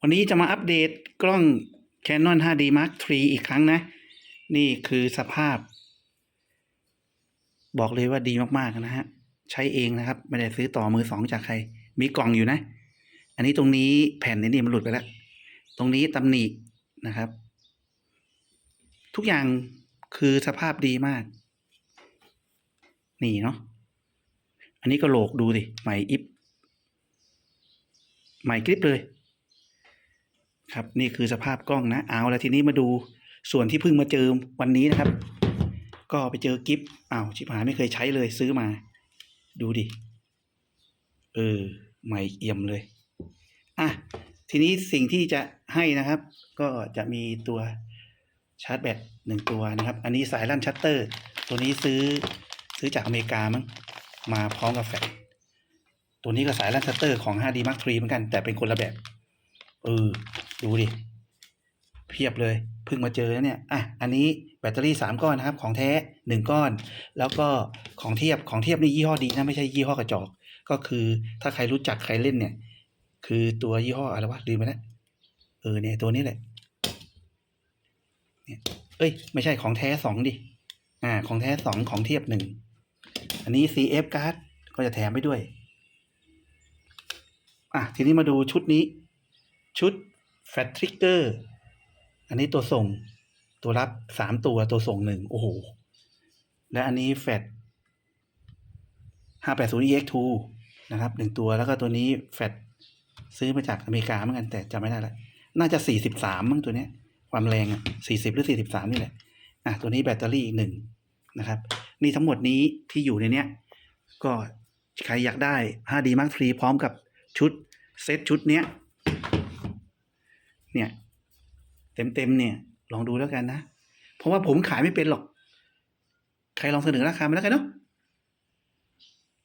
วันนี้จะมาอัปเดตกล้อง Canon 5D Mark III อีกครั้งนะ นี่คือสภาพ บอกเลยว่าดีมากๆนะฮะ ใช้เองนะครับ ไม่ได้ซื้อต่อมือสองจากใคร มีกล่องอยู่นะ อันนี้ตรงนี้แผ่นในนี่มันหลุดไปแล้ว ตรงนี้ตำหนินะครับ ทุกอย่างคือสภาพดีมาก นี่เนาะ อันนี้ก็โหลกดูดิใหม่อิฟใหม่กริบเลย ครับนี่คือสภาพกล้องนะเอาแล้วทีนี้มาดูส่วนที่เพิ่งมาเจอวันนี้นะครับ ก็ไปเจอกิฟต์อ้าวชิบหายไม่เคยใช้เลยซื้อมา ดูดิเออใหม่เอี่ยมเลยอะทีนี้สิ่งที่จะให้นะครับ ก็จะมีตัวชาร์จแบตหนึ่งตัวนะครับ อันนี้สายลั่นชัตเตอร์ ตัวนี้ซื้อซื้อจากอเมริกามั้งมาพร้อมกับแฟลชตัวนี้ก็สายลั่นชัตเตอร์ของ 5D Mark III เหมือนกันแต่เป็นคนละแบบเออ ดูดิ เพียบเลยเพิ่งมาเจอเนี่ยอะอันนี้แบตเตอรี่สามก้อนนะครับ ของแท้หนึ่งก้อน แล้วก็ของเทียบของเทียบนี่ยี่ห้อดีนะไม่ใช่ยี่ห้อกระจอก ก็คือถ้าใครรู้จักใครเล่นเนี่ย คือตัวยี่ห้ออะไรวะลืมไปแล้วเออเนี่ยตัวนี้แหละเนี่ยเอ้ย ไม่ใช่ของแท้สองดิอ่าของแท้สองของเทียบหนึ่งอันนี้ CF card ก็จะแถมไปด้วย อะ ทีนี้มาดูชุดนี้ ชุด Fat Trigger อันนี้ตัวส่ง ตัวรับสามตัวตัวส่งหนึ่งโอ้โห และอันนี้ Fat 580 EX2 นะครับหนึ่งตัวแล้วก็ตัวนี้ Fat ซื้อมาจากอเมริกาเหมือนกันแต่จำไม่ได้ละ น่าจะ43มั้งตัวเนี้ย ความแรงอะ40หรือ43นี่แหละ อะ ตัวนี้แบตเตอรี่อีกหนึ่งนะครับ นี่ทั้งหมดนี้ที่อยู่ในเนี้ย ก็ใครอยากได้ 5D Mark III พร้อมกับชุดเซตชุดเนี้ย เนี่ยเต็มเต็มๆเนี่ย ลองดูแล้วกันนะ เพราะว่าผมขายไม่เป็นหรอก ใครลองเสนอราคามาแล้วกันเนาะ